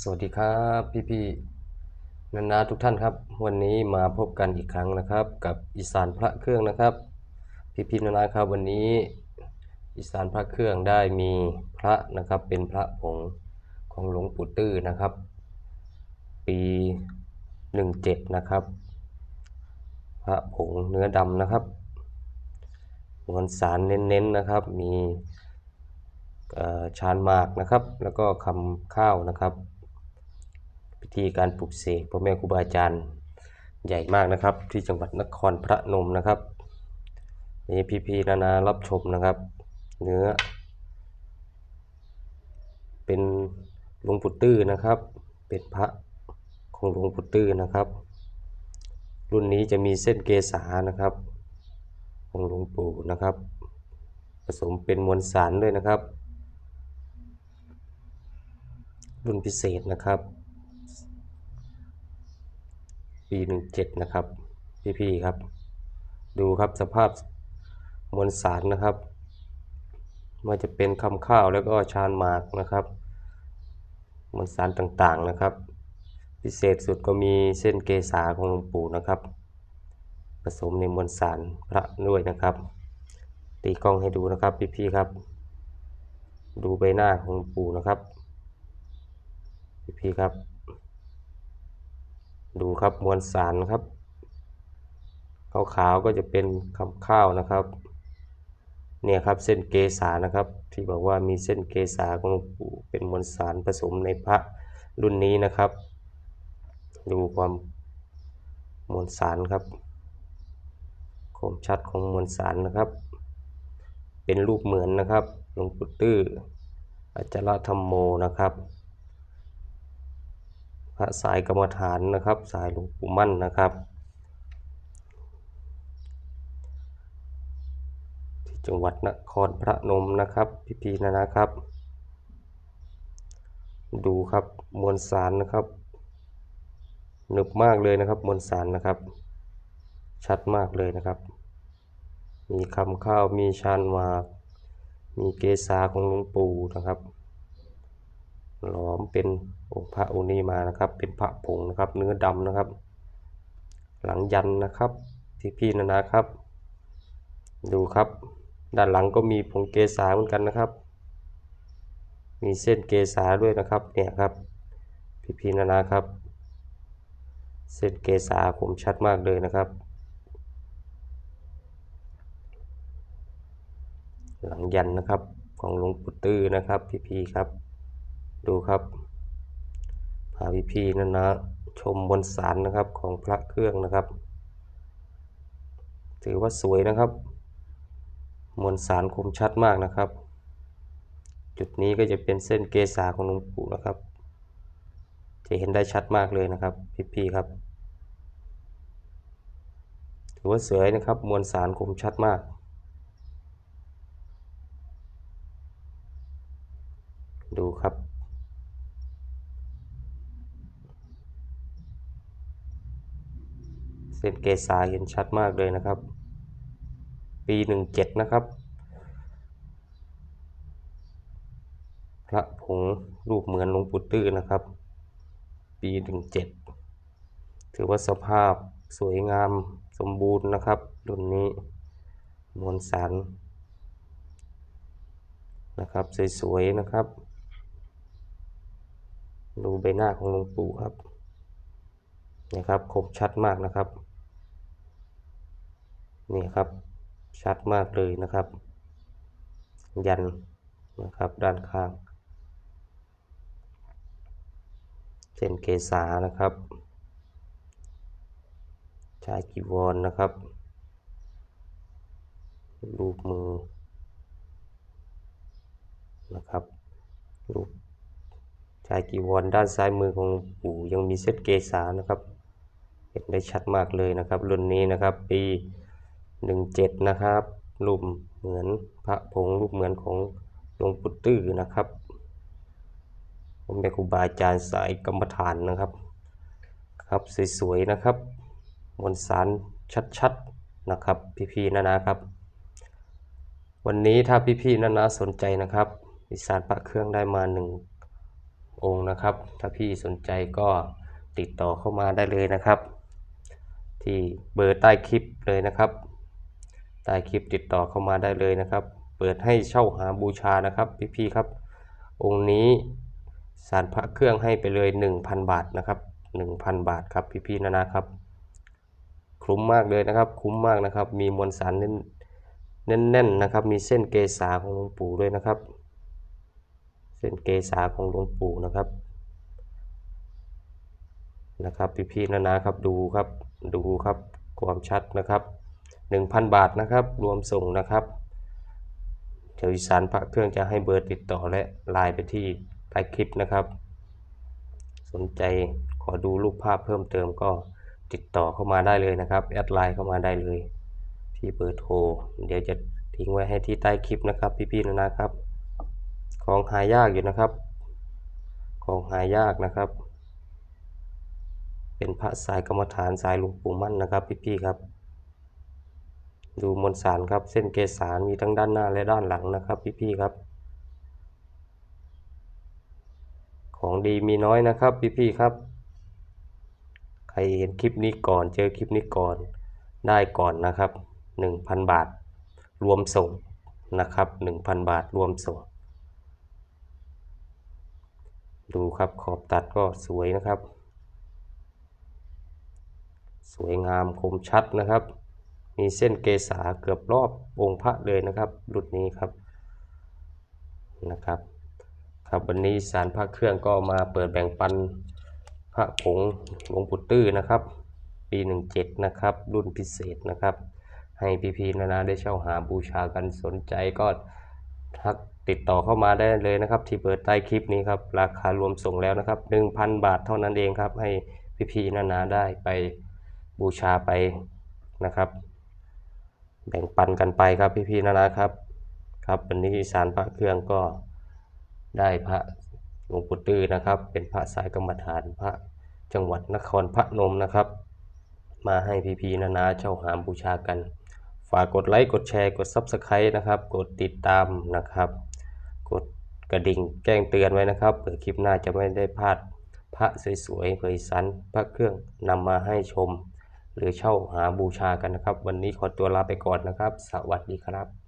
สวัสดีครับพี่พี่นานาทุกท่านครับ วันนี้มาพบกันอีกครั้งนะครับ กับอีสานพระเครื่องนะครับ พี่พี่นานาครับวันนี้อีสานพระเครื่องได้มีพระนะครับเป็นพระผงของหลวงปู่ตื้อนะครับ ปีหนึ่งเจ็ดนะครับ พระผงเนื้อดำนะครับมวลสารเน้นๆนะครับ มีชานหมากนะครับ แล้วก็คำข้าวนะครับ พิธีการปลุกเสกพ่อแม่ครูบาอาจารย์ใหญ่มากนะครับ ที่จังหวัดนครพระนมนะครับนี่พี่ๆนานารับชมนะครับ เนื้อ เป็นหลวงปู่ตื้อนะครับ เป็นพระของหลวงปู่ตื้อนะครับ รุ่นนี้จะมีเส้นเกษานะครับ ของหลวงปู่นะครับ ผสมเป็นมวลสารด้วยนะครับ รุ่นพิเศษนะครับ ปีหนึ่งเจ็ดนะครับ พี่ๆครับ ดูครับสภาพมวลสารนะครับไมันจะเป็นคำข้าวแล้วก็ชานหมากนะครับมวลสารต่างๆนะครับ พิเศษสุดก็มีเส้นเกษาของหลวงปู่นะครับ ผสมในมวลสารพระด้วยนะครับ ตีกล้องให้ดูนะครับพี่ๆครับ ดูใบหน้าของหลวงปู่นะครับ พี่ๆครับ ดูครับมวลสารครับขาวๆก็จะเป็นคำข้าวนะครับเนี่ยครับเส้นเกษานะครับ ที่บอกว่ามีเส้นเกษาของหลวงปู่เป็นมวลสารผสมในพระรุ่นนี้นะครับ ดูความมวลสารครับคมชัดของมวลสารนะครับ เป็นรูปเหมือนนะครับหลวงปู่ตื้อ อัจฉรธรรมโมนะครับ พระสายกรรมฐานนะครับ สายหลวงปู่มั่นนะครับ ที่จังหวัดนครพระนมนะครับพี่พีนะนะครับ ดูครับมวลสารนะครับหนึบมากเลยนะครับมวลสารนะครับ ชัดมากเลยนะครับ มีคำข้าวมีชานหมากมีเกษาของหลวงปู่นะครับ หลอมเป็นองค์พระองค์นี้มานะครับ เป็นพระผงนะครับ เนื้อดำนะครับ หลังยันนะครับพี่พี่นานาครับ ดูครับ ด้านหลังก็มีผงเกษาเหมือนกันนะครับ มีเส้นเกษาด้วยนะครับเนี่ยครับ พี่พี่นานาครับ เส้นเกษาผมชัดมากเลยนะครับ หลังยันนะครับของหลวงปู่ตื้อนะครับ พี่พี่ครับ ดูครับพาพี่พี่นั่นนะชมบนสารนะครับของพระเครื่องนะครับ ถือว่าสวยนะครับ มวลสารคมชัดมากนะครับ จุดนี้ก็จะเป็นเส้นเกษาของหลวงปู่นะครับ จะเห็นได้ชัดมากเลยนะครับ พี่พี่ครับ ถือว่าสวยนะครับ มวลสารคมชัดมาก ดูครับ เกษาเห็นชัดมากเลยนะครับ ปีหนึ่งเจ็ดนะครับ พระผงรูปเหมือนหลวงปู่ตื้อนะครับ ปีหนึ่งเจ็ดถือว่าสภาพสวยงามสมบูรณ์นะครับรุ่นนี้มวลสารนะครับสวยๆนะครับ ดูใบหน้าของหลวงปู่ครับนี่ครับคมชัดมากนะครับ นี่ครับชัดมากเลยนะครับ ยันนะครับด้านข้าง เส้นเกษานะครับชายกีวรนนะครับ รูปมือนะครับรูปชายกีวรด้านซ้ายมือของหลวงปู่ยังมีเส้นเกษานะครับ เห็นได้ชัดมากเลยนะครับ รุ่นนี้นะครับปี หนึ่งเจ็ดนะครับ รูปเหมือนพระผงรูปเหมือนของหลวงปู่ตื้อนะครับผมเป็นครูบาอาจารย์สายกรรมฐานนะครับ ครับสวยๆนะครับมวลสารชัดๆนะครับ พี่ๆนานาครับ วันนี้ถ้าพี่ๆนานาสนใจนะครับอีสานพระเครื่องได้มาหนึ่งองค์นะครับ ถ้าพี่สนใจก็ติดต่อเข้ามาได้เลยนะครับ ที่เบอร์ใต้คลิปเลยนะครับ ใต้คลิปติดต่อเข้ามาได้เลยนะครับ เปิดให้เช่าหาบูชานะครับพี่ๆครับ องค์นี้สารพระเครื่องให้ไปเลย 1,000 บาทนะครับ 1,000 บาทครับพี่ๆนานาครับคุ้มมากเลยนะครับ คุ้มมากนะครับ มีมวลสารเน้นแน่นๆนะครับ มีเส้นเกษาของหลวงปู่ด้วยนะครับ เส้นเกษาของหลวงปู่นะครับนะครับพี่ๆนานาครับดูครับดูครับความชัดนะครับ 1,000 บาทนะครับ รวมส่งนะครับเดี๋ยวอีสานพระเครื่องจะให้เบอร์ติดต่อและไลน์ไปที่ใต้คลิปนะครับ สนใจขอดูรูปภาพเพิ่มเติมก็ติดต่อเข้ามาได้เลยนะครับแอดไลน์เข้ามาได้เลยที่เบอร์โทรเดี๋ยวจะทิ้งไว้ให้ที่ใต้คลิปนะครับ พี่ๆนานาครับ ของหายากอยู่นะครับ ของหายากนะครับ เป็นพระสายกรรมฐานสายหลวงปู่มั่นนะครับ พี่ๆครับ ดูมวลสารครับ เส้นเกสารมีทั้งด้านหน้าและด้านหลังนะครับพี่ๆครับ ของดีมีน้อยนะครับพี่ๆครับ ใครเห็นคลิปนี้ก่อน เจอคลิปนี้ก่อนได้ก่อนนะครับ 1,000 บาท รวมส่งนะครับ 1,000 บาทรวมส่ง ดูครับขอบตัดก็สวยนะครับ สวยงามคมชัดนะครับ มีเส้นเกษาเกือบรอบองค์พระเลยนะครับรุ่นนี้ครับนะครับ ครับวันนี้สารพระเครื่องก็มาเปิดแบ่งปันพระผงหลวงปู่ตื้อนะครับ ปี 17 นะครับ รุ่นพิเศษนะครับ ให้พี่ๆนานาได้เช่าหาบูชากันสนใจก็ทักติดต่อเข้ามาได้เลยนะครับ ที่เปิดใต้คลิปนี้ครับ ราคารวมส่งแล้วนะครับ 1,000 บาทเท่านั้นเองครับ ให้พี่ๆนานาได้ไปบูชาไปนะครับ แบ่งปันกันไปครับพี่ๆนานาครับ ครับวันนี้สารพระเครื่องก็ได้พระหลวงปู่ตื้อนะครับ เป็นพระสายกรรมฐานพระจังหวัดนครพระนมนะครับ มาให้พี่ๆนานาเช่าหามบูชากัน ฝากกดไลค์กดแชร์กด Subscribe นะครับ กดติดตามนะครับ กดกระดิ่งแจ้งเตือนไว้นะครับเผื่อคลิปหน้าจะไม่ได้พลาดพระสวยๆเผยสันพระเครื่องนำมาให้ชม หรือเช่าหาบูชากันนะครับ วันนี้ขอตัวลาไปก่อนนะครับ สวัสดีครับ